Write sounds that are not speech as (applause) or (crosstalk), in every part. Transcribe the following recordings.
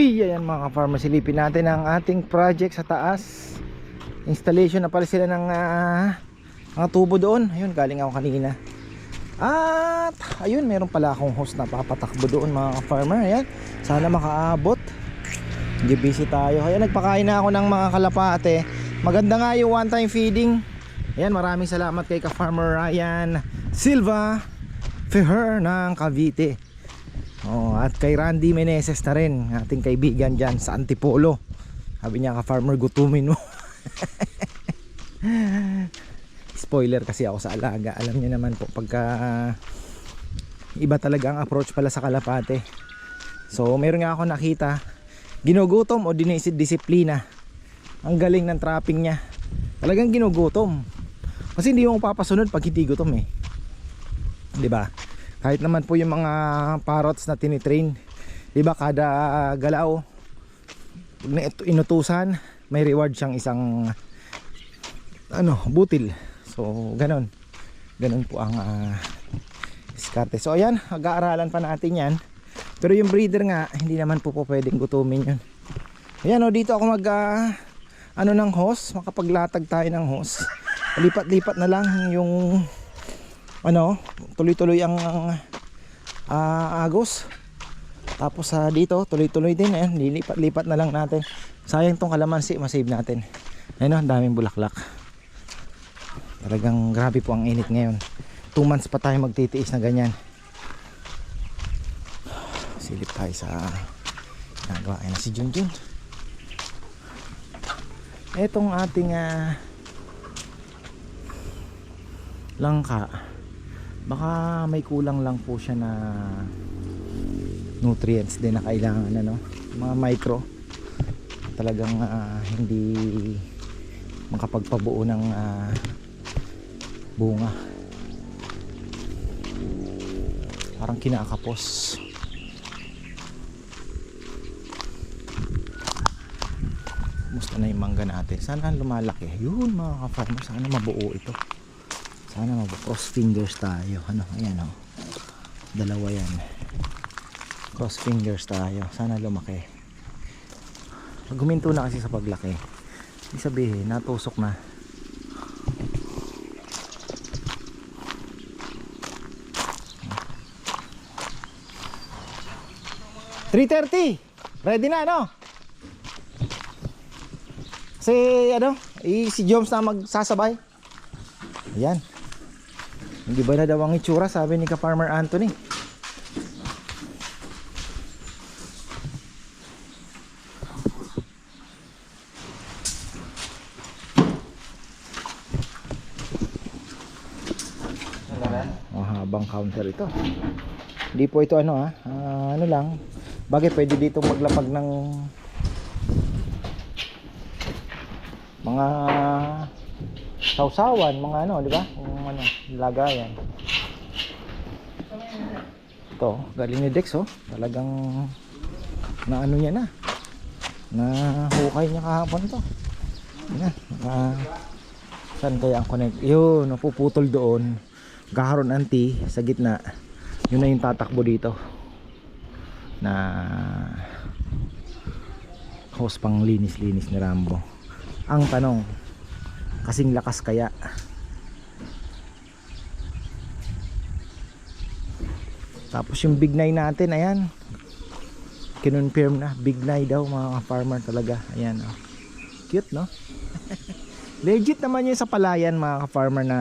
Uy, ayan mga ka-farmer, silipin natin ang ating project sa taas. Installation na pala sila ng ah, mga tubo doon. Ayun, galing ako kanina. At ayun, meron pala akong host na papatakbo doon mga ka-farmer. Ayan, sana makaabot. Hindi busy tayo. Ayan, nagpakain na ako ng mga kalapate. Maganda nga yung one-time feeding. Ayan, maraming salamat kay ka-farmer Ryan Silva Feher ng Cavite. Oh, at kay Randy Meneses na rin, ating kaibigan diyan sa Antipolo. Sabi niya ka farmer gutumin mo. (laughs) Spoiler kasi ako sa alaga. Alam niyo naman po pagka iba talaga ang approach pala sa kalapate. So, meron nga ako nakita ginugutom o dinisid disiplina. Ang galing ng trapping niya. Talagang ginugutom. Kasi hindi mo papasunod pag hindi gutom eh. 'Di ba? Kahit naman po yung mga parrots na tinitrain di ba kada galaw pag inutusan may reward siyang isang ano butil. So ganon ganon po ang uh, diskarte. So ayan mag-aaralan pa natin yan. Pero yung breeder nga hindi naman po po pwedeng gutumin yun. Ayan o dito ako mag ah, ano ng hose. Makapaglatag tayo ng hose. Lipat-lipat na lang yung ano, tuloy-tuloy ang ah, agos. Tapos sa dito, tuloy-tuloy din eh. Lilipat-lipat na lang natin. Sayang tong kalamansi, masave natin. Ayun, oh, daming bulaklak. Talagang grabe po ang init ngayon. 2 months pa tayo magtitiis na ganyan. Silip tayo sa ginagawa. Ayun na si Junjun. Etong ating ah, langka baka may kulang lang po siya na nutrients din na kailangan ano mga micro talagang ah, hindi makapagpabuo ng ah, bunga parang kinakapos Musta na yung mangga natin? Sana lumalaki. Yun mga ka-farmer, sana mabuo ito. Sana mag cross fingers tayo. Ano, ayan o. Dalawa yan. Cross fingers tayo. Sana lumaki. Pag huminto na kasi sa paglaki. Ibig sabihin, natusok na. Three thirty. Ready na, no? Kasi, ano, eh, si Joms na magsasabay. Ayan. Hindi ba na daw ang itsura sabi ni ka Farmer Anthony. Mahabang counter ito. Hindi po ito ano ah, ah, ano lang. Bagay pwede dito maglapag ng mga sausawan, mga ano, di ba? Lagayan. Ito, galing ni Dex, oh. Talagang na ano niya na. Na hukay niya kahapon to. Yan, na saan kaya ang connect? Yun, napuputol doon. Kaharon anti sa gitna. Yun na yung tatakbo dito. Na host pang linis-linis ni Rambo. Ang tanong, kasing lakas kaya tapos yung big nine natin ayan. Kinonfirm na big nine daw mga farmer talaga. Ayan oh. cute no? (laughs) Legit naman yun sa palayan mga farmer na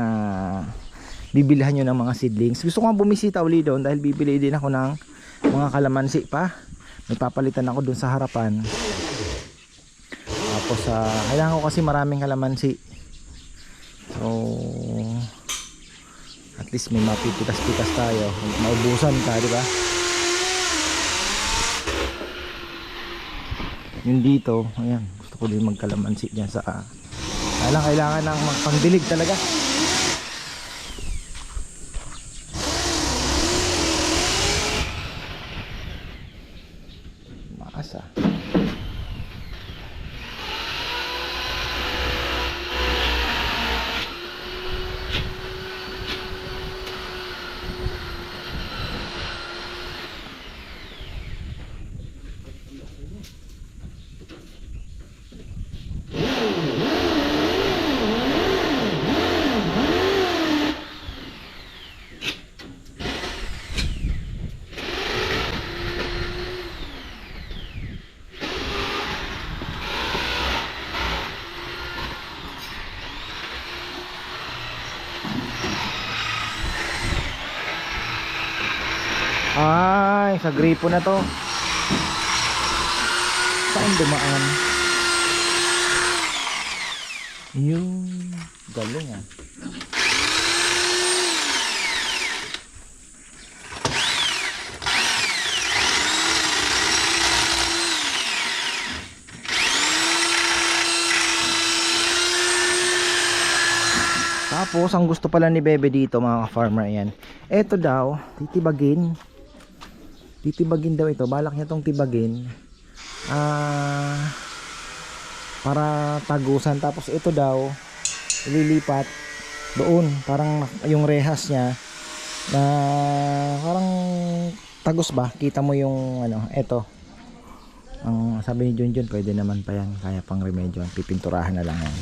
bibilihan nyo ng mga seedlings. Gusto ko nga bumisita uli doon dahil bibili din ako ng mga kalamansi pa. May papalitan ako doon sa harapan. Tapos sa kailangan ko kasi maraming kalamansi. So at least may mapipitas-pitas tayo. Maubusan ka, di ba? Yung dito, ayan, gusto ko din magkalamansi diyan sa kailangan kailangan ng magpangdilig talaga. Ay, sa gripo na to. Saan dumaan? Yung galing ah. Tapos, ang gusto pala ni Bebe dito mga farmer yan. Eto daw, titibagin. Titibagin daw ito. Balak niya tong tibagin. Ah, para tagusan. Tapos ito daw, ililipat doon. Parang yung rehas niya na parang tagos ba? Kita mo yung ano, eto. Ang sabi ni Junjun, pwede naman pa yan. Kaya pang remedyo. Pipinturahan na lang yan.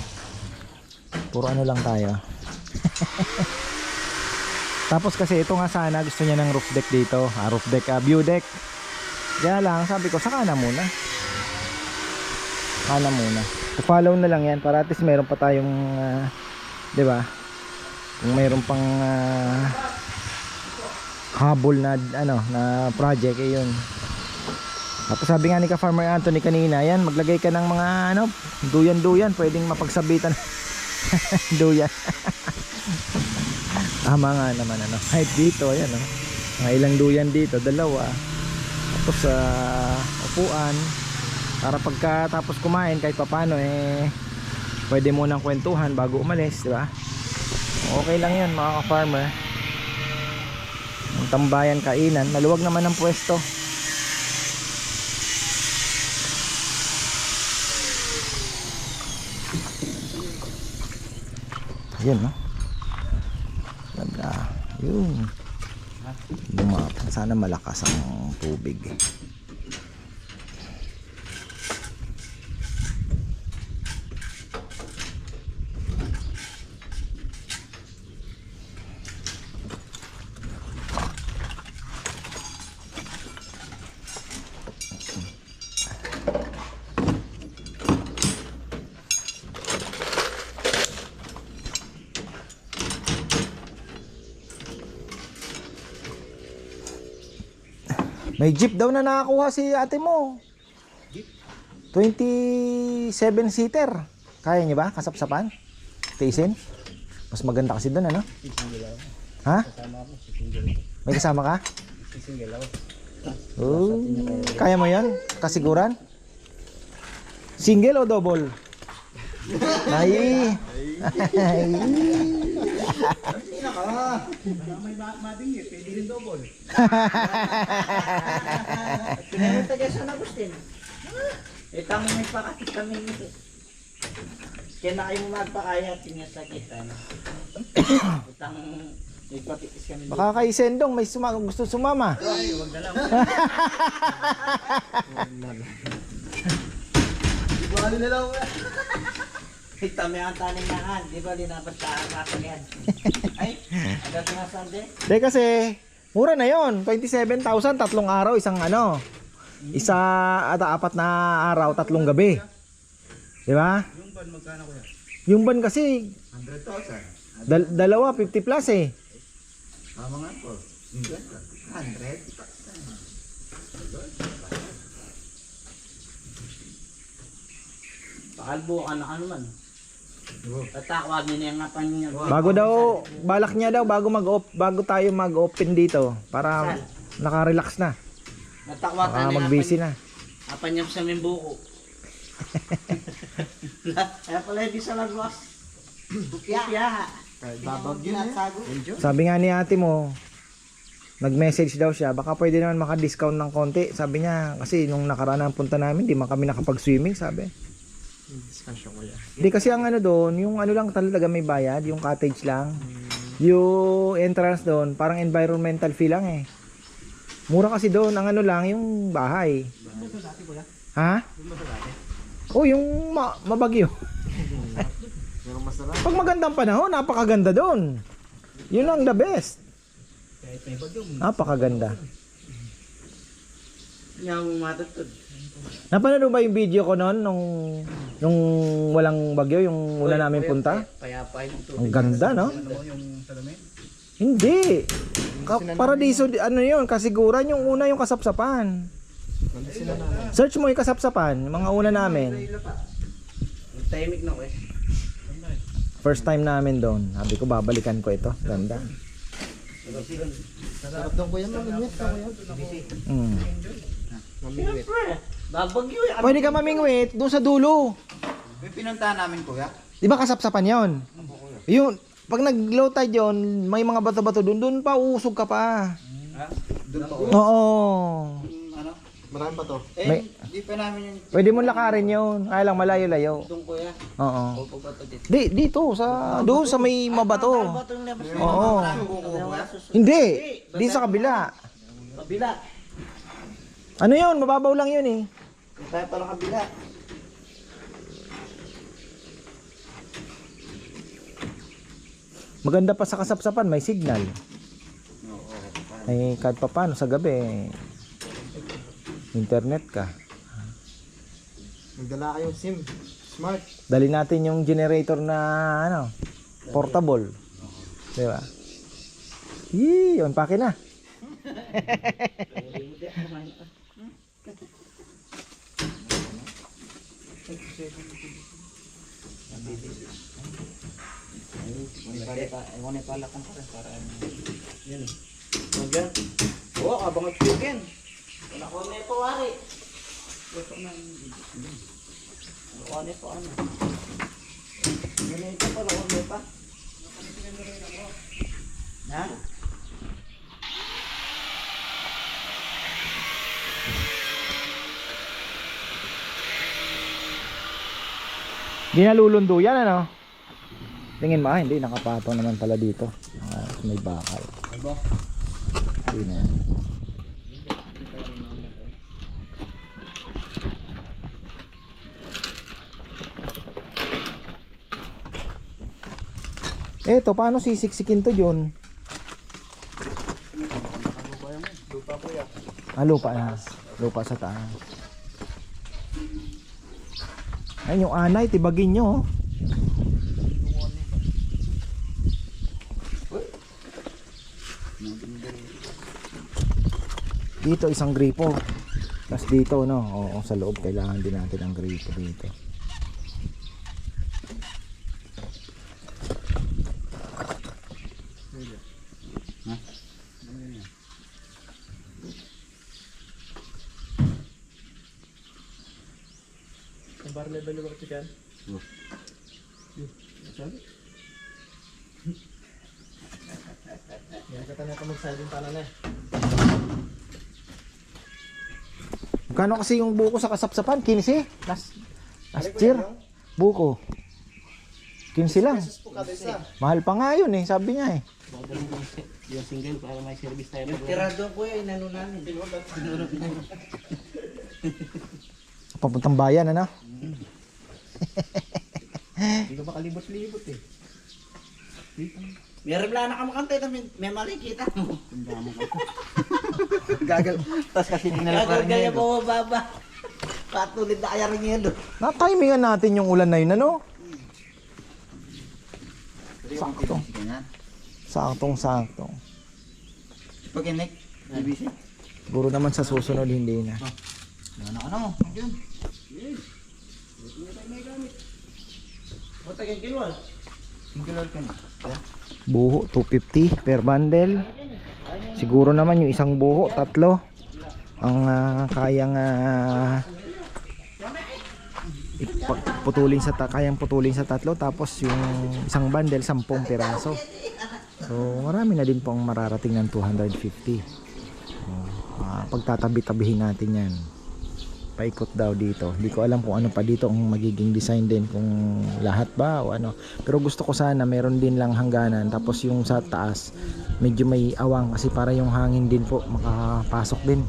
Puro ano lang tayo. (laughs) Tapos kasi ito nga sana gusto niya ng roof deck dito. Ah, roof deck, ah, view deck. Kaya lang sabi ko saka na muna. Saka na muna. I-follow na lang yan para at least meron pa tayong ah, 'di ba? Kung meron pang ah, habol na ano na project eh yun. Tapos sabi nga ni ka Farmer Anthony kanina, yan maglagay ka ng mga ano, duyan-duyan, pwedeng mapagsabitan. (laughs) duyan. (laughs) Tama nga naman ano. Kahit dito, ayan oh. Mga ilang duyan dito, dalawa. Tapos sa upuan para pagkatapos kumain kahit papano eh pwede mo nang kwentuhan bago umalis, di ba? Okay lang 'yan mga ka-farmer. Ang tambayan kainan, maluwag naman ang pwesto. Yun, no? Yun. Lumap. Sana malakas ang tubig. May jeep daw na nakakuha si ate mo. 27 seater. Kaya niya ba? Kasapsapan? Tiisin? Mas maganda kasi doon ano? Ha? May kasama ka? Oh, kaya mo yan? Kasiguran? Single o double? Ay. Ay. Pinunta ka sa Agustin. Eh, tamo may pakakit kami nito. Kaya na kayo magpakaya, tinasakit. Ano? Utang, may. Baka kay Sendong may suma gusto sumama. Ay, huwag na lang. Ano na lang? (laughs) Ay, tami ang taning na. Di ba linapas ka ang kakalihan? (laughs) Ay, agad nga Sunday. Hindi kasi mura na 'yon. 27,000 tatlong araw isang ano. Isa at apat na araw tatlong gabi. 'Di ba? Yung ban magkano kuya? Yung ban kasi 100,000. Dal- dalawa 50 plus eh. Tama nga po. 100? Pakalbo ka na ka naman. Tatakwa din yung nga niya. Bago daw balak niya daw bago mag bago tayo mag-open dito para naka-relax na. Natakwa Baka mag-busy na. Apan niya sa membuko. (laughs) Kaya pala hindi sa lagwas. Bukya. Babagyo na. Sabi nga ni ate mo, nag-message daw siya, baka pwede naman maka-discount ng konti. Sabi niya, kasi nung nakaraan ang punta namin, di man kami nakapag-swimming, sabi. Di kasi ang ano doon, yung ano lang talaga may bayad, yung cottage lang. Yung entrance doon, parang environmental fee lang eh. Mura kasi doon, ang ano lang, yung bahay. Ha? Oh, yung ma- mabagyo. Pag magandang panahon, napakaganda doon. Yun ang the best. Napakaganda. Yung matutod. Napanood mo ba yung video ko noon nung nung walang bagyo, yung una namin punta? Payapay ng tubig. Ang ganda, no? Hindi. Ka- paradiso, di- ano yun, kasiguran yung una yung kasapsapan. Search mo yung kasapsapan, yung mga una namin. Tahimik na ko eh. First time namin doon. Sabi ko, babalikan ko ito. Ganda. Sarap doon kuya, mamingwit ka kuya. Mm. Mamingwit. Babagyo eh. Pwede ka mamingwit doon sa dulo. May pinuntahan namin kuya. Di ba kasapsapan yon? Yung, pag nag-low tide yun, may mga bato-bato doon, doon pa uusog ka pa. Doon pa Oo. Ano? Marami pa to. Eh, May- di pa namin yung Pwede mo lakarin yun. Kaya lang malayo-layo. Itong kuya. Oo. Opo ba ito dito? Di, dito, sa, doon sa may mabato. Batong labas na. Oo. marami buko kuya. Hindi, di sa kabila. Kabila. Ano yun, mababaw lang yun eh. Tayo pala kabila. Maganda pa sa kasapsapan, may signal. Ay, kahit pa paano sa gabi, internet ka. Magdala kayong SIM. Smart. Dali natin yung generator na ano, portable. Di ba? Yee, yun, pake na. (laughs) Ewan pala kung parang parang. Yan eh. Hanggang. Oo, abang at chicken. Wala ko na ito, wari. Gusto na. Wala ito, ano. Ganito pa, wala pa. Ha? Hindi nalulundo yan, ano? Tingin mo, ah, hindi, nakapatong naman pala dito. Ah, may bakal. Hindi na. Eto, paano sisiksikin to, John? Ah, lupa na. Lupa sa taas. Ayun yung anay, tibagin nyo. oh. Dito isang gripo. Tapos dito no, oo, sa loob kailangan din natin ang gripo dito. Ang bar level ba ito dyan? Sabi? Yan ka tayo mag-siding pala na eh. Magkano kasi yung buko sa kasapsapan? 15? Last, last year? Buko. 15 lang. Mahal pa nga yun eh, sabi niya eh. Yung single para may service tayo. Yung tirado kuya, inano namin. (laughs) Papuntang bayan ano? Hindi ka makalibot-libot eh. (laughs) Meron lang nakamakantay na may, may makikita (laughs) mo. Gagal. Tapos kasi dinala pa Gagal rin kaya yun. mo mababa. Patulid na kaya rin yun. Na-timingan natin yung ulan na yun ano? Sakto. Saktong saktong. Pag inik, BBC. Siguro naman sa susunod hindi na. Ano ano mo? Yun. O, tagang kilwal. Singular ka na. Buho 250 per bundle. Siguro naman yung isang buho tatlo ang ah, kayang ah, ipa- putulin sa kayang putulin sa tatlo tapos yung isang bundle 10 piraso. So marami na din pong mararating ng 250. Oh, ah, pagtatabi-tabihin natin 'yan. Paikot daw dito. Hindi ko alam kung ano pa dito ang magiging design din kung lahat ba o ano. Pero gusto ko sana meron din lang hangganan tapos yung sa taas medyo may awang kasi para yung hangin din po makapasok din.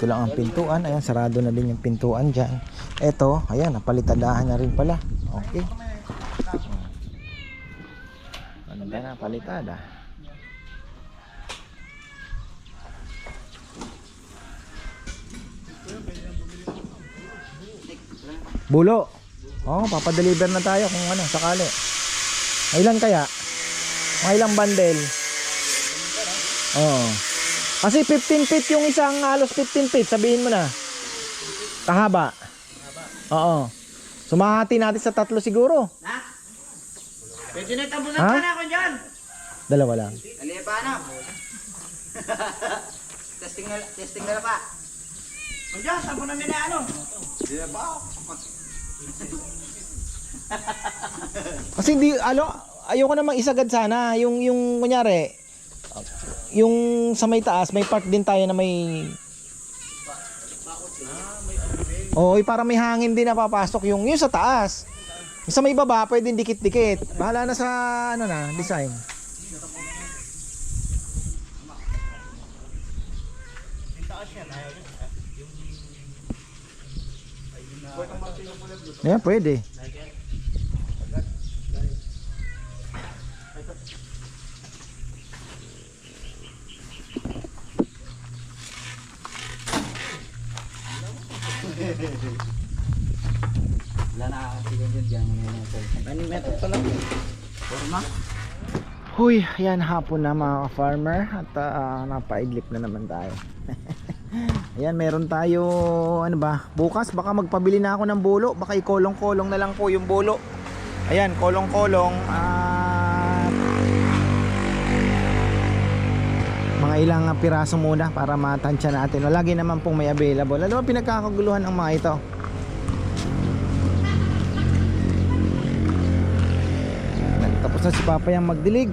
dito lang ang pintuan. Ayan sarado na din yung pintuan dyan. Eto ayan napalitadahan na rin pala. Okay. Ano ba na palitada? Bulo. Oh papadeliver na tayo kung ano sakali. Ilan kaya? Mga ilang bandel oo oh. Kasi 15 feet yung isang halos 15 feet, sabihin mo na. Kahaba. Oo. Sumahati natin sa tatlo siguro. Na? Pwede na tabunan Ha? ka na ako dyan. Dalawa lang. Ali, paano? (laughs) testing na, testing na pa. Andiyan, tabunan mo na ano? Kasi hindi, ano, ayoko namang isagad sana. Yung, yung, kunyari, yung sa may taas, may part din tayo na may... Oo, eh, para may hangin din na papasok yung, yung sa taas. Yung sa may baba, pwedeng dikit-dikit. Bahala na sa, ano na, design. Yeah, pwede. Wala na kakasigan dyan dyan. Ano meto pa lang? Huy, ayan hapon na mga farmer at ah, napaidlip na naman tayo. (laughs) ayan, meron tayo ano ba? Bukas baka magpabili na ako ng bulo, baka ikolong-kolong na lang po yung bulo. Ayan, kolong-kolong at mga ilang piraso muna para matansya natin. Lagi naman pong may available. Ba pinagkakaguluhan ng mga ito? Tapos na si Papa yung magdilig.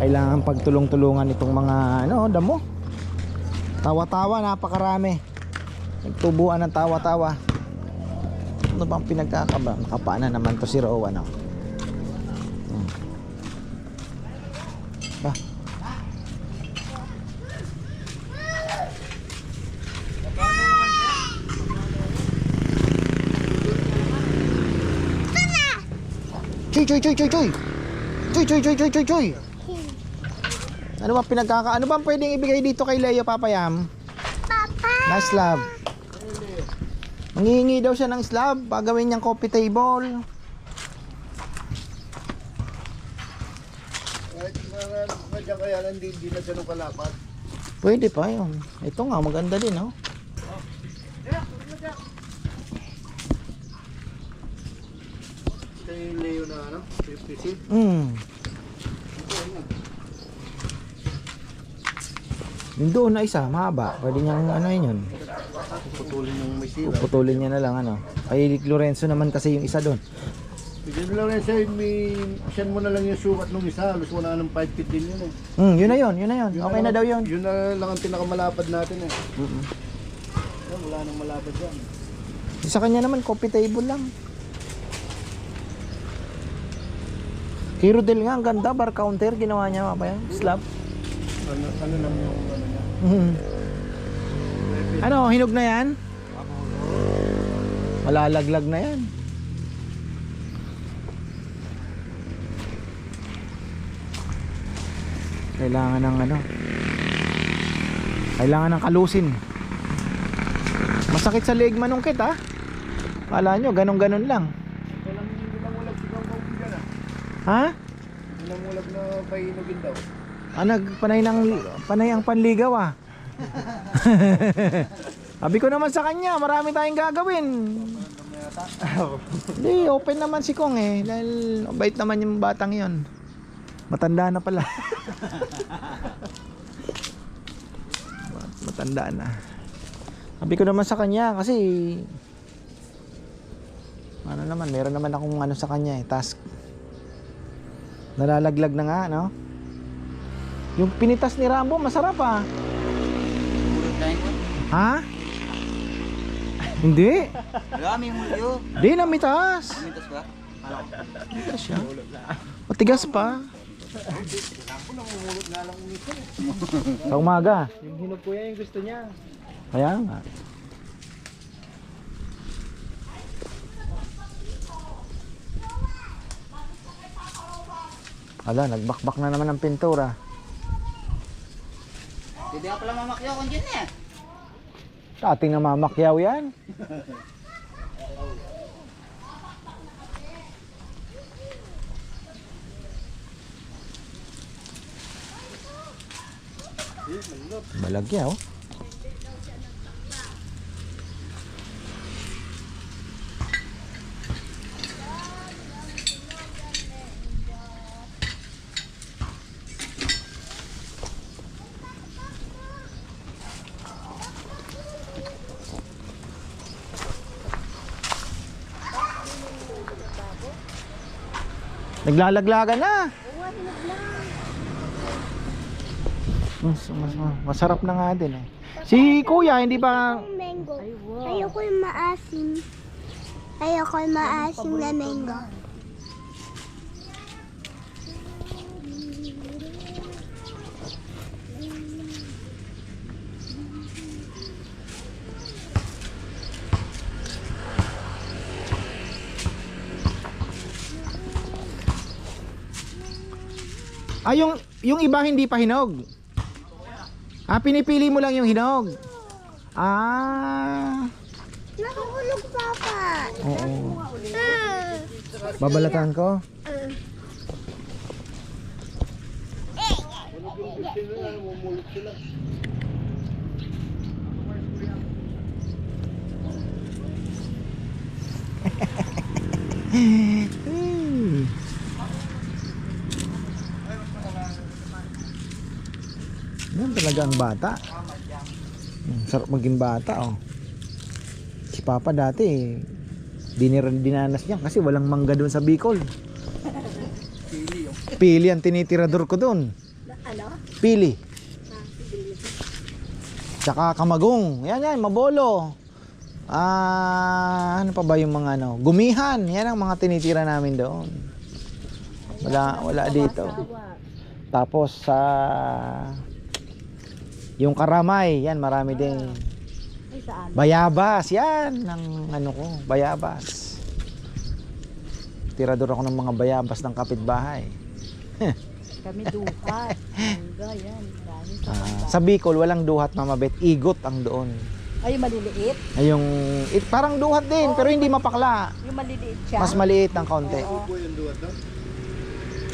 Kailangan pagtulong-tulungan itong mga ano, damo. Tawa-tawa, napakarami. Nagtubuan ng tawa-tawa. Ano bang pinagkakaba? Nakapaan na naman to si Rowan. Oh. Choy, choy, choy, choy, choy. Choy, choy, choy, choy, choy. Ano ba pinagkaka... Ano ba pwedeng ibigay dito kay Leo Papayam? Papa. Na slab. Manghihingi daw siya ng slab. Pagawin niyang coffee table. Kahit madya kaya hindi na siya nung kalapat. Pwede pa yun. Ito nga, maganda din, oh. Ito yung Leo na ano, 50 seat. Hmm. Yung doon na isa, mahaba. Pwede niyang ano yun. Putulin yung may sila. Puputulin niya na lang, ano. Kay Lorenzo naman kasi yung isa doon. Bigyan lang rin siya, may, siyan mo na lang yung sukat nung isa. Halos wala nang 5 feet din yun eh. Hmm, yun na yun, yun na yun. Yun Okay na lang- daw yun. Yun na lang ang pinakamalapad natin eh. Mm-mm. Yan, Wala nang malapad yan. Sa kanya naman, coffee table lang. Kay Rodel nga, ang ganda, bar counter, ginawa niya pa yan, slab. Ano, ano lang yung ano niya. Mhm. ano, hinog na yan? Malalaglag na yan. Kailangan ng ano, kailangan ng kalusin. Masakit sa leeg manungkit ha. Kala nyo, ganun-ganun lang hindi lang ulag sigaw ko dyan ah. Ha? Hindi lang ulag na painugin daw. Ah, nagpanay ng panay ang panligaw ah. (laughs) Sabi ko naman sa kanya, marami tayong gagawin. (laughs) Hindi, open naman si Kong eh. Dahil bait naman yung batang yon. Matanda na pala. (laughs) Matanda na. Sabi ko naman sa kanya kasi ano naman, meron naman akong ano sa kanya eh, task. Nalalaglag na nga, no? Yung pinitas ni Rambo, masarap ah. Ha? Hindi. Marami yung mulyo. Di na mitas. Mintas ba? Mitas siya. Matigas pa. Sa umaga. Yung hinog ko yan yung gusto niya. Kaya nga. Ala, nagbakbak na naman ang pintura. Hindi ako pala mamakyaw kung dyan eh. Dating na mamakyaw yan. Balagyaw. Naglalaglagan na. Mas, mas, masarap na nga din eh. Si kuya, hindi ba... mango. Ayoko yung maasim. Ayoko yung maasim na mango. Ah, yung, yung iba hindi pa hinog. Ah, pinipili mo lang yung hinog. Ah, Nakahulog papa. oo. Ah. Babalatan ko. Hmm. (laughs) Yan talaga ang bata. Hmm, Sarap maging bata oh. Si Papa dati eh, dinir dinanas niya kasi walang mangga doon sa Bicol. Pili ang tinitirador ko doon. Ano? Pili. Tsaka kamagong. Yan yan, mabolo. Ah, ano pa ba yung mga ano? Gumihan. Yan ang mga tinitira namin doon. Wala wala dito. Tapos sa yung karamay, yan marami din. Bayabas, yan ng ano ko, bayabas. Tirador ako ng mga bayabas ng kapitbahay. (laughs) Kami duhat. Mangga yan. Dami sa Ah, sa Bicol, walang duhat mamabet, igot ang doon. Ay, yung maliliit. Ay, yung, it, parang duhat din, pero hindi mapakla. Yung maliliit siya. Mas maliit ng kaunti. Yung no?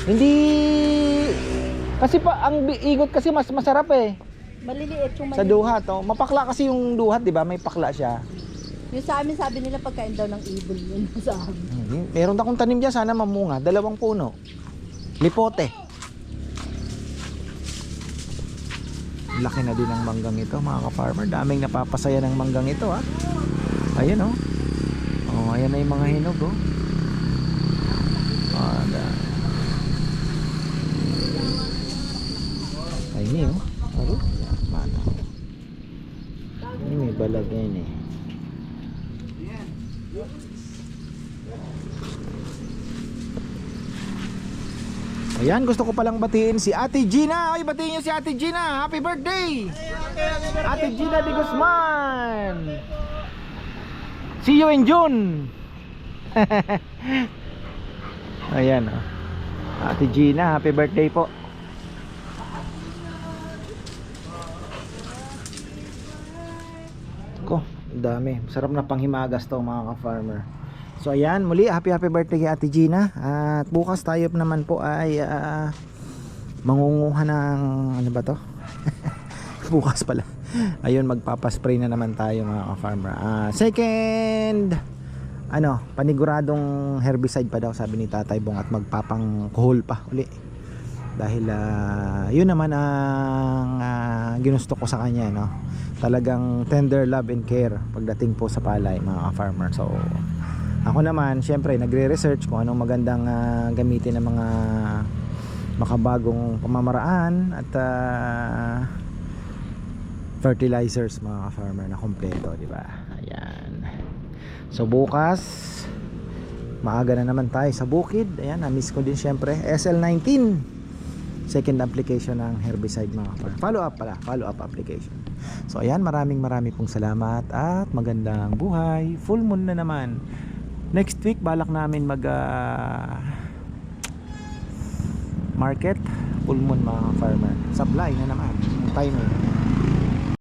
Hindi, kasi pa, ang igot kasi mas masarap eh. Maliliit yung Sa maliliit. duhat, oh. Mapakla kasi yung duhat, di ba? May pakla siya. Yung sa amin sabi nila pagkain daw ng ibon yun (laughs) sa amin. Hmm, Meron akong tanim dyan, sana mamunga. Dalawang puno. Lipote. Laki na din ng manggang ito, mga ka-farmer. Daming napapasaya ng manggang ito, ha. Ayun, oh. Oh, ayan na yung mga hinog, oh. Ah, da- Ay, ini, oh. Aro? Yan, mana. Ini may balag yan, eh. Ayan, gusto ko palang batiin si Ate Gina. Ay, batiin niyo si Ate Gina. Happy birthday! Ate Gina de Guzman. See you in June. (laughs) Ayan, oh. Ate Gina, happy birthday po. Ko, dami. Sarap na panghimagas to mga ka-farmer. So ayan, muli happy happy birthday kay Ate Gina. At bukas tayo naman po ay ah, mangunguha ng ano ba to? (laughs) bukas pala. Ayun, magpapaspray na naman tayo mga ka-farmer. Ah, second ano, paniguradong herbicide pa daw sabi ni Tatay Bong at magpapang kuhol pa uli. Dahil ah, yun naman ang ah, ginusto ko sa kanya, no. Talagang tender love and care pagdating po sa palay mga ka-farmer. So ako naman, syempre, nagre-research kung anong magandang ah, gamitin ng mga makabagong pamamaraan at ah, fertilizers mga ka-farmer na kompleto, di ba? Ayan. So bukas maaga na naman tayo sa bukid. Ayan, na-miss ko din syempre. SL19 second application ng herbicide mga ka-farmer. Follow up pala, follow up application. So ayan, maraming maraming pong salamat at magandang buhay. Full moon na naman. Next week balak namin mag ah, market full moon mga farmer. Supply na naman. Timing.